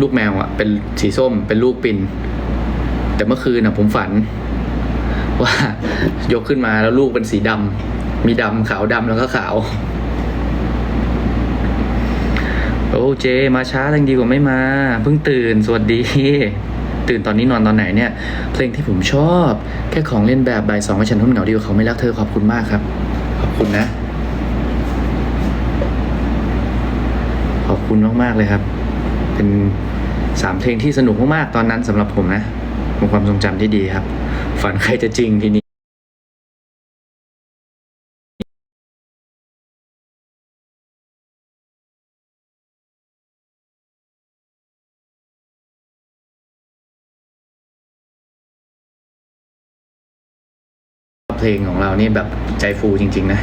ลูกแมวอะเป็นสีส้มเป็นลูกปิน แต่เมื่อคืนอะผมฝัน ว่ายกขึ้นมาแล้วลูกเป็นสีดำมีดำขาวดำแล้วก็ขาว โอ้เจ มาช้ายังดีกว่าไม่มา เพิ่งตื่นสวัสดี ตื่นตอนนี้นอนตอนไหนเนี่ย เพลงที่ผมชอบ แค่ของเล่นแบบใบสองให้ฉันทนเหงาดีกว่าเขาไม่รักเธอขอบคุณมากครับ ขอบคุณนะ ขอบคุณมากๆเลยครับ เป็นสามเพลงที่สนุกมากๆตอนนั้นสำหรับผมนะเป็นความทรงจำที่ดีครับ ฝันใครจะจริงทีนี้เพลงของเรานี่แบบใจฟูจริง ๆ นะ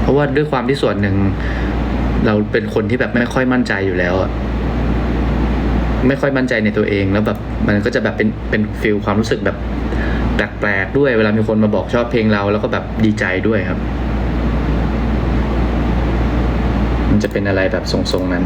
เพราะ ว่าด้วยความที่ส่วนหนึ่ง เราเป็นคนที่แบบไม่ค่อยมั่นใจอยู่แล้วอะไม่ค่อยมั่นใจในตัวเองแล้วแบบมันก็จะแบบเป็นเป็นฟิลความรู้สึกแบบแปลกๆด้วย เวลามีคนมาบอกชอบเพลงเรา แล้วก็แบบดีใจด้วยครับ มันจะเป็นอะไรแบบทรงๆนั้น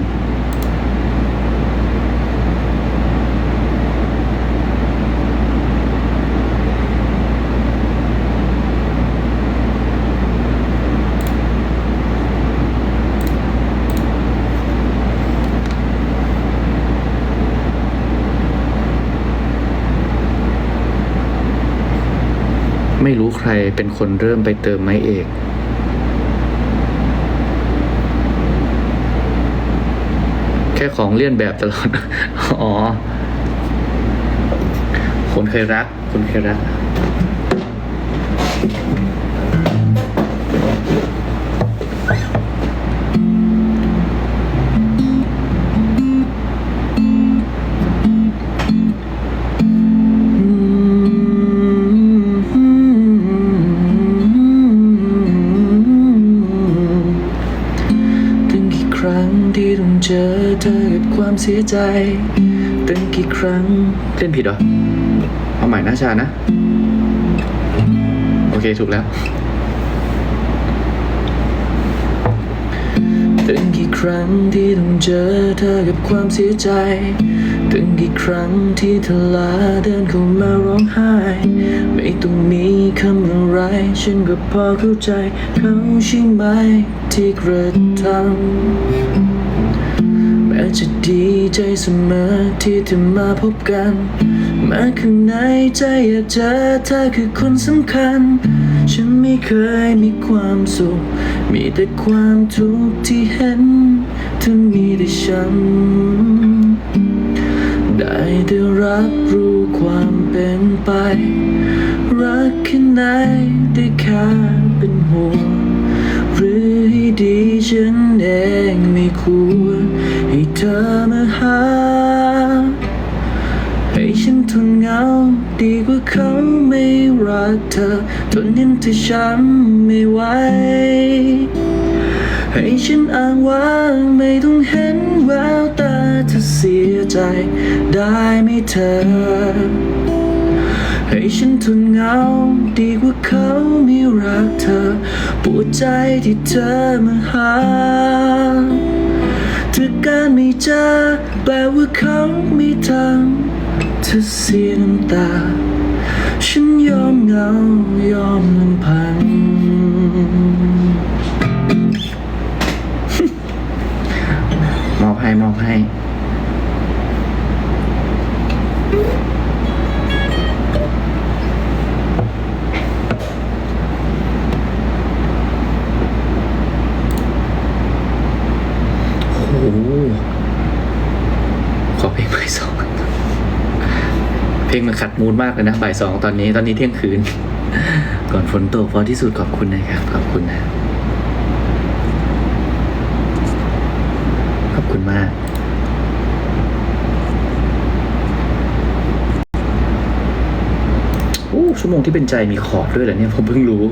ไม่รู้ใครเป็นคนเริ่มไปเติมไม้เอก แค่ของเลี่ยนแบบตลอด อ๋อ คนเคยรัก คนเคยรัก เจอเธอกับความเสียใจตั้งกี่ครั้งเล่นผิดเหรอเอาใหม่นะชานะ โอเค ถูกแล้วตั้งกี่ครั้งที่ต้องเจอเธอกับความเสียใจตั้งกี่ครั้งที่เธอลาเดินเข้ามาร้องไห้ ไม่ต้องมีคำอะไร ฉันก็พอเข้าใจ เขาใช่ไหมที่กระทำ จะดีใจเสมอที่เธอมาพบกันม้ข้างในใจอยากเจอเธอคือคนสำคัญ ฉันไม่เคยมีความสุข มีแต่ความทุกข์ที่เห็น เธอมีแต่ฉันได้แต่รับรู้ความเป็นไป รักแค่ไหนได้แค่เป็นห่วง หรือให้ดีฉันเองไม่ควรให้เธอมาหา ให้ฉันทนเหงาดีกว่าเขาไม่รักเธอทนเห็นเธอช้ำไม่ไหวให้ฉันอ้างว้างไม่ต้องเห็นแววตาเธอเสียใจได้ไหมเธอ ให้ฉันทนเหงาดีกว่าเขาไม่รักเธอ ปวดใจที่เธอมาหาถ้าการไม่เจอแปลว่าเขาไม่ทำเธอเสียน้ำตา ฉันยอมเหงายอมลำพังมอบให้มอบให้ โอ้โห ขอเพลงบ่ายสอง เพลงมันขัดมูดมากเลยนะบ่ายสองตอนนี้ตอนนี้เที่ยงคืน ก่อนฝนตกพอที่สุดขอบคุณนะครับขอบคุณนะ ขอบคุณมากโอ้ชั่วโมงที่เป็นใจมีขอบด้วยเหรอเนี่ยผมเพิ่งรู้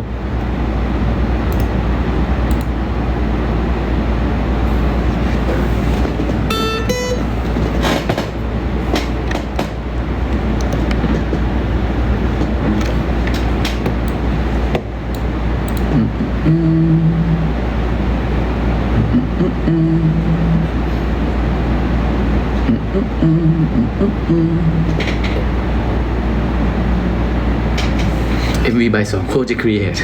MV by สองโคจะ create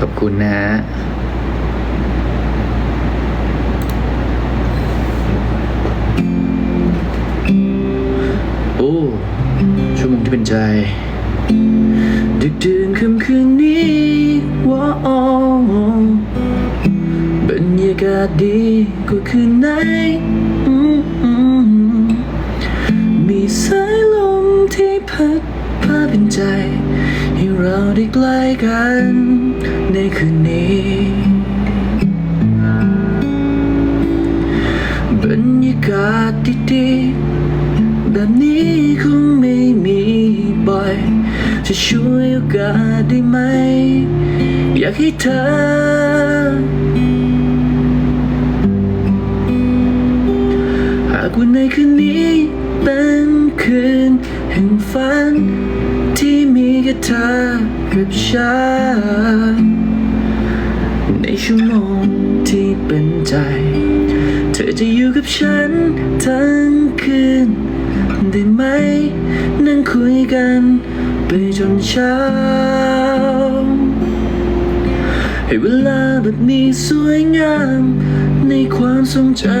ขอบคุณนะ ใจ ดึกดื่นค่ำคืนนี้ว้าวบรรยากาศดีกว่าคืนไหน มีสายลมที่พัดพาเป็นใจ ให้เราได้ใกล้กันในคืนนี้บรรยากาศดีๆแบบนี้คง จะช่วยโอกาสได้ไหม อยากให้เธอ หากวันในคืนนี้เป็นคืนแห่งฝัน ที่มีแค่เธอกับฉันในชั่วโมงที่เป็นใจ เธอจะอยู่กับฉันทั้งคืนได้ไหม นั่งคุยกัน ไปจนเช้า ให้เวลาแบบนี้สวยงาม ในความทรงจำ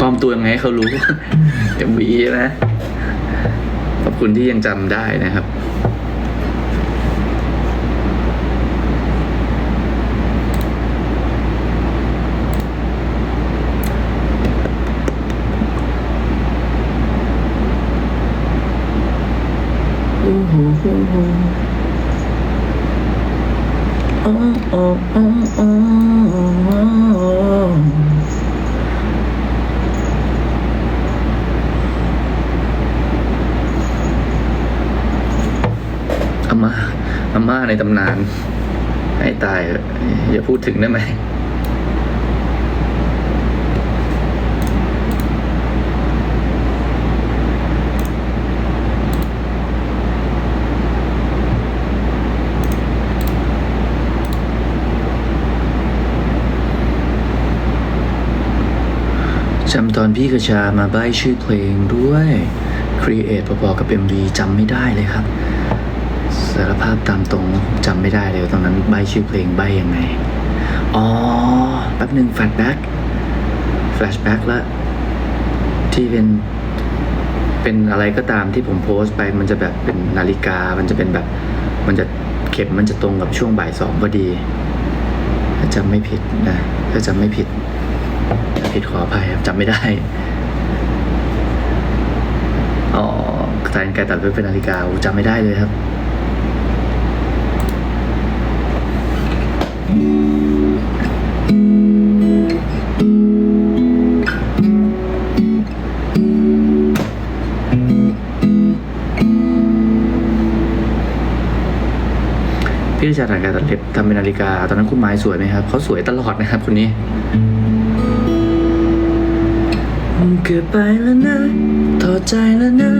ปลอมตัวยังไงเขารู้ MV นะ ขอบคุณที่ยังจำได้นะครับ โอ้โหโอ้โหโอาม่าอาม่าในตำนาน ให้ตายเถอะอย่าพูดถึงได้ไหม จำตอนพี่กระชามาใบ้ชื่อเพลงด้วย Create พอๆกับ MV จำไม่ได้เลยครับ สารภาพตามตรงจำไม่ได้เลยตอนนั้นใบ้ชื่อเพลงใบ้ยังไง อ๋อ แป๊บหนึ่งแฟลชแบ็กแฟลชแบ็กละที่เป็นเป็นอะไรก็ตามที่ผมโพสต์ไปมันจะแบบเป็นนาฬิกา มันจะเป็นแบบ มันจะเข็มมันจะตรงกับช่วงบ่ายสองพอดี ถ้าจำไม่ผิดนะ ถ้าจำไม่ผิด ถ้าผิดขออภัยครับจำไม่ได้ อ๋อแทนกตัดเล็บเป็นนาฬิกาจำไม่ได้เลยครับ พี่จะถ่ายการตัดเล็บทำเป็นนาฬิกา ตอนนั้นคุณไม้สวยไหมครับ เขาสวยตลอดนะครับคนนี้ เกิดไปแล้วนะถอใจแล้วนะ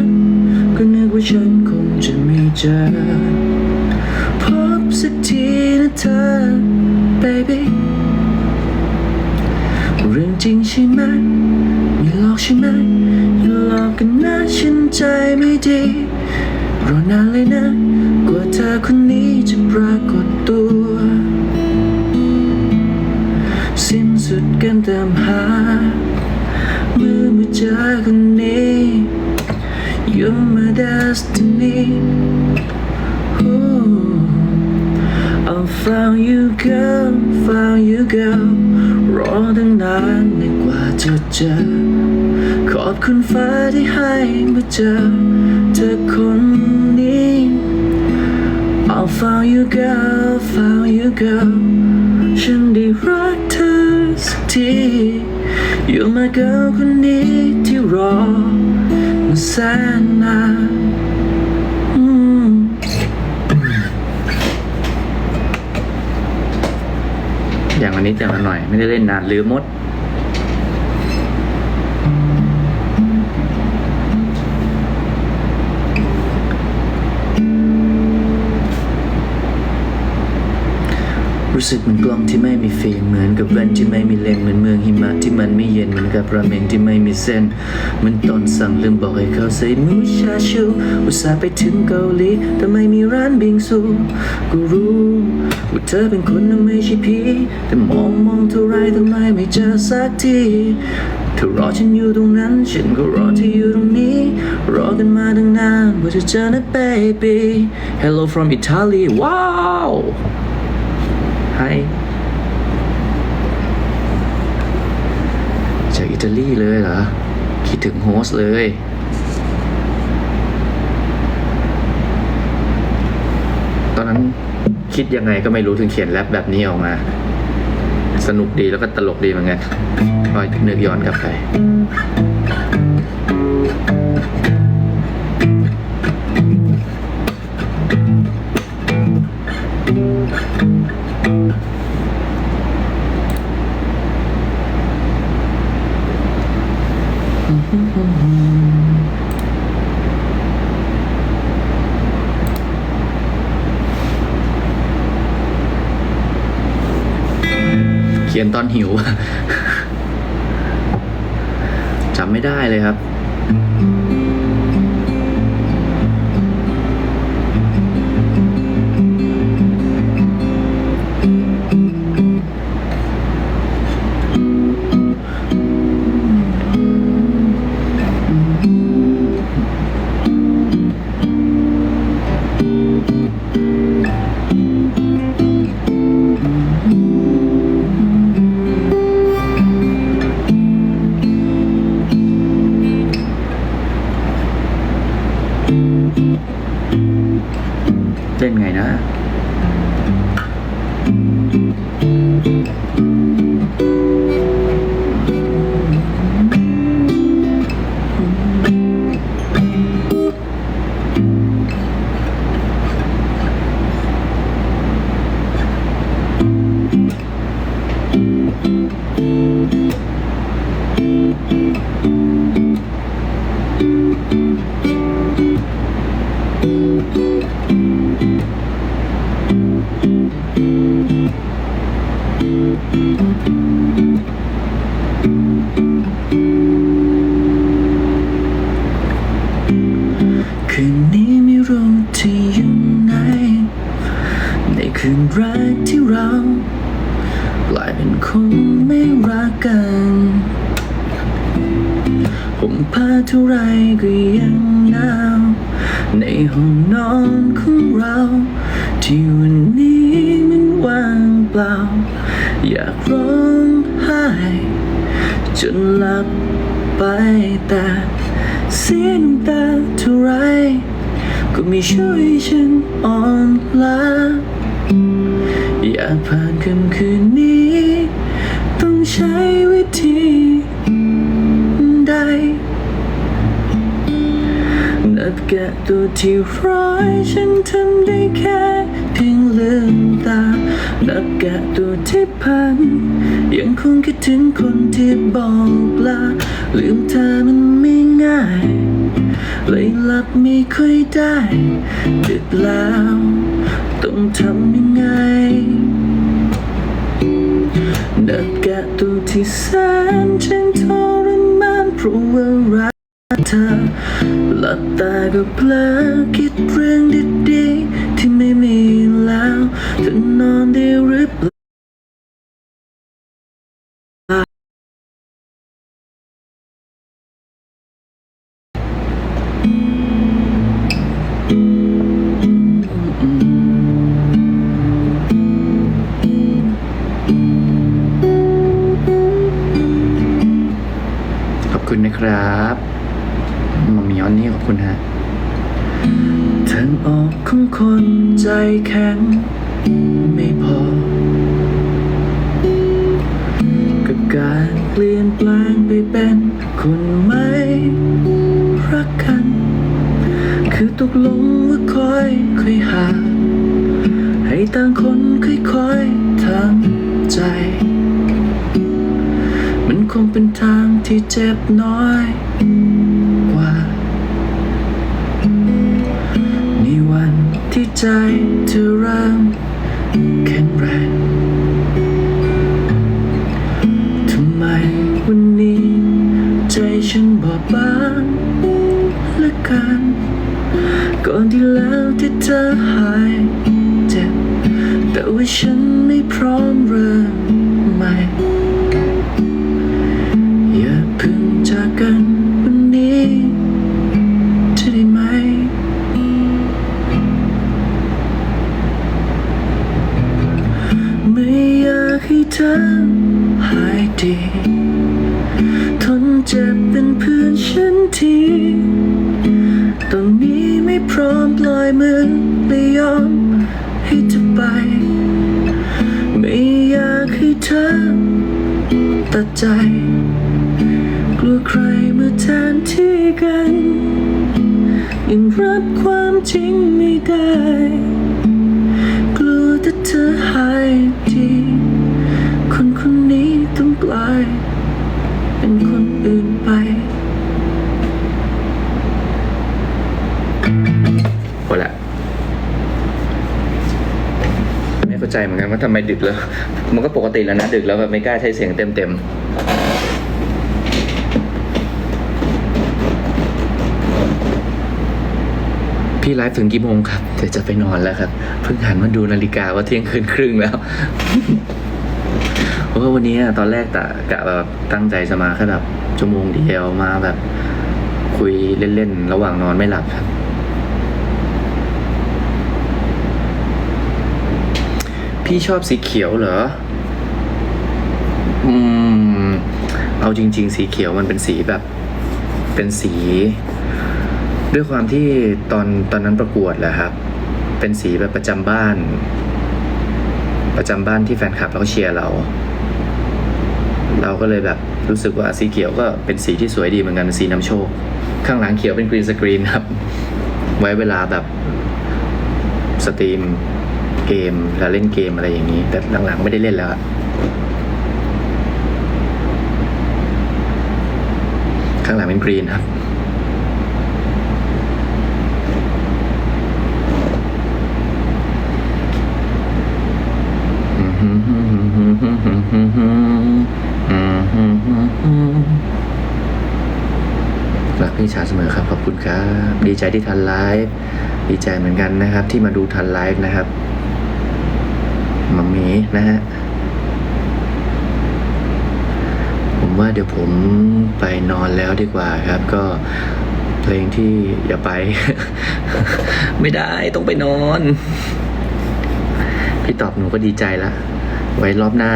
ก็นึกว่าฉันคงจะไม่เจอ พบสักทีนะเธอ baby เรื่องจริงใช่ไหมไม่หลอกใช่ไหมอย่าหลอกกันนะฉันใจไม่ดี รอนานเลยนะกว่าเธอคนนี้จะปรากฏตัว สิ้นสุดการตามหา มื่อมาเจอคนนี้ You're my destiny Ooh. I found you girl found you girl รอตั้งนานในกว่าจะเจอ ขอบคุณฟ้าที่ให้มาเจอ เธอคนนี้ I found you girl found you girl ฉันได้รักเธอสักที You're my girl คนนี้ที่รอมาแสนนานอย่างละนิดอย่างละหน่อย ไม่ได้เล่นนานลืมมด รู้สึกเหมือนกล้องที่ไม่มีฟิล์มเหมือนกับแว่นที่ไม่มีเลนส์เหมือนเมืองหิมะที่มันไม่เย็นเหมือนกับราเมงที่ไม่มีเส้นเหมือนตอนสั่งลืมบอกให้เขาใส่มูชาชูอุตส่าห์ไปถึงเกาหลีแต่ไม่มีร้านบิงซูก็รู้ว่าเธอเป็นคนนะไม่ใช่ผีแต่มองมองเท่าไรทำไมไม่เจอสักทีเธอรอฉันอยู่ตรงนั้น ฉันก็รอเธออยู่ตรงนี้ รอกันมาตั้งนานว่าจะเจอนะ baby Hello from Italy ว้าว Hi จากอิตาลีเลยเหรอ คิดถึงโฮสเลย ตอนนั้นคิดยังไงก็ไม่รู้ถึงเขียนแรปแบบนี้ออกมา สนุกดีแล้วก็ตลกดีเหมือนกันพอนึกย้อนกลับไป ขียนตอนหิวจำไม่ได้เลยครับ เล่น คืนนี้ไม่รู้ที่อยู่ไหนในคืนแรกที่เรากลายเป็นคนไม่รักกัน ผมผ้าเท่าไรก็ยังหนาว ในห้องนอนของเรา ที่วันนี้ เปล่า อยากร้องไห้จนหลับไปแต่เสียน้ำตาเท่าไร ก็ไม่ช่วยฉันอ่อนล้าอยากผ่านค่ำคืนนี้ ต้องใช้วิธีใดนับแกะตัวที่ร้อยฉันทำได้แค่ พียงลืมตานับแกะตัวที่พัน ยังคงคิดถึงคนที่บอกลาลืมเธอมันไม่ง่ายเลยหลับไม่ค่อยได้ดึกแล้ว ต้องทำยังไงนับแกะตัวที่แสนฉันทรมานเพราะว่ารักเธอหลับตาก็เพลอคิดเรื่องดีๆที่ไม่มี เธอนอนด้หรือเปล่าขอบคุณนะครับมามีออนนี่ขอบคุณฮะทางออกของคนใจแข็ง ไม่พอ กับการเปลี่ยนแปลงไปเป็นคนไม่รักกัน คือตกลงว่าคอยค่อยหา ให้ต่างคนค่อยๆทำใจ มันคงเป็นทางที่เจ็บน้อยกว่าในวันที่ใจเธอเริ่ม แข็งแรทำไมวันนี้ ใจฉันบอบบางและกันก่อนที่แล้วที่เธอหายเจ็บแต่ว่าฉันไม่พร้อมเริ่ม เธอหายดี ทนเจ็บเป็นเพื่อนฉันทีตอนนี้ไม่พร้อมปล่อยมือไม่ยอมให้เธอไป ไม่อยากให้เธอตัดใจ กลัวใครมาแทนที่กัน ยังรับความจริงไม่ได้ กลัวถ้าเธอหาย ใจเหมือนกันว่าทำไมดึกแล้ว มันก็ปกติแล้วนะ ดึกแล้วแบบไม่กล้าใช้เสียงเต็มเต็มๆพี่ไลฟ์ถึงกี่โมงครับ เดี๋ยวจะไปนอนแล้วครับ เพิ่งหันมาดูนาฬิกาว่าเที่ยงคืนครึ่งแล้วเพราะว่าวันนี้ตอนแรกตะกะแบบตั้งใจจะมาแค่แบบชั่วโมงเดียวมาแบบ คุยเล่นๆ ระหว่างนอนไม่หลับครับ พี่ชอบสีเขียวเหรอ อืม เอาจริง ๆ สีเขียวมันเป็นสีแบบ เป็นสี ด้วยความที่ตอนตอนนั้นประกวดแหละครับ เป็นสีแบบประจำบ้าน ประจำบ้านที่แฟนคลับเราเชียร์เรา เราก็เลยแบบรู้สึกว่าสีเขียวก็เป็นสีที่สวยดีเหมือนกันเป็นสีน้ำโชค ข้างหลังเขียวเป็นกรีนสกรีนครับ ไว้เวลาแบบสตรีม เกมแล้วเล่นเกมอะไรอย่างนี้ แต่หลังๆไม่ได้เล่นแล้วข้างหลังเป็นกรีนครับรักพี่ชาเสมอครับ ขอบคุณครับ ดีใจที่ทันไลฟ์ดีใจเหมือนกันนะครับ ที่มาดูทันไลฟ์นะครับ มัมมี่นะฮะ ผมว่าเดี๋ยวผมไปนอนแล้วดีกว่าครับ ก็เพลงที่อย่าไป ไม่ได้ต้องไปนอน พี่ตอบหนูก็ดีใจละไว้รอบหน้า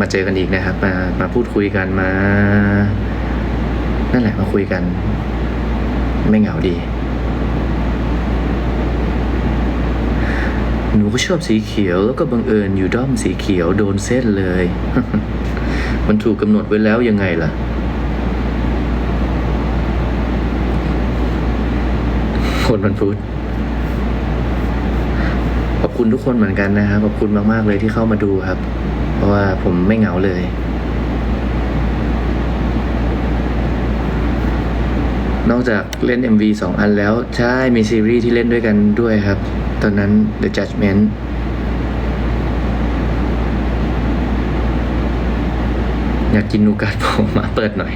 มาเจอกันอีกนะครับ มามาพูดคุยกันมา นั่นแหละมาคุยกัน ไม่เหงาดี หนูก็ชอบสีเขียวแล้วก็บังเอิญอยู่ด้อมสีเขียวโดนเส้นเลย มันถูกกำหนดไว้แล้วยังไงล่ะ คนมันพูดขอบคุณทุกคนเหมือนกันนะครับ ขอบคุณมากๆเลยที่เข้ามาดูครับ เพราะว่าผมไม่เหงาเลยนอกจากเล่น MV สองอันแล้ว ใช่ มีซีรีส์ที่เล่นด้วยกันด้วยครับ ตอนนั้น The Judgment อยากกินนูกัดผมมาเปิดหน่อย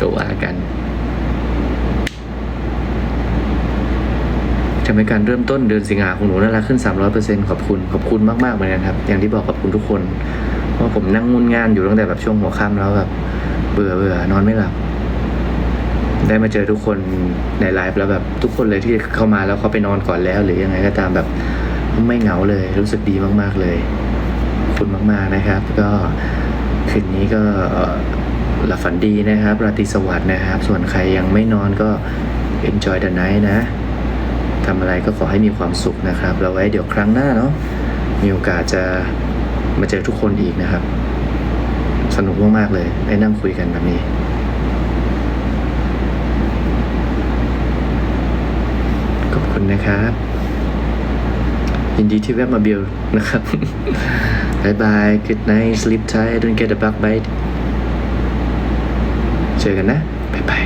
ตัวว่ากันทำให้การเริ่มต้นเดือนสิงหาของหนูน่ารักขึ้น 300%ขอบคุณ ขอบคุณมากๆเหมือนกันครับ อย่างที่บอกขอบคุณทุกคน เพราะผมนั่งงุนงานอยู่ตั้งแต่แบบช่วงหัวค่ำแล้วแบบเบื่อเบื่อนอนไม่หลับ ได้มาเจอทุกคนในไลฟ์แล้วแบบทุกคนเลยที่เข้ามาแล้วเขาไปนอนก่อนแล้ว หรือยังไงก็ตามแบบไม่เหงาเลยรู้สึกดีมาก ๆเลยคุณมากๆนะครับ ก็คืนนี้ก็หลับฝันดีนะครับ ราตรีสวัสดิ์นะครับ ส่วนใครยังไม่นอนก็ enjoy the night นะทำอะไรก็ขอให้มีความสุขนะครับแล้วไว้เดี๋ยวครั้งหน้าเนาะมีโอกาสจะมาเจอทุกคนอีกนะครับ สนุกมากๆเลยได้นั่งคุยกันแบบนี้ ขอบคุณ นะครับยินดีที่แวะมาเบลนะครับบายบาย good night sleep tight don't get a bug bite เจอกันนะบายบาย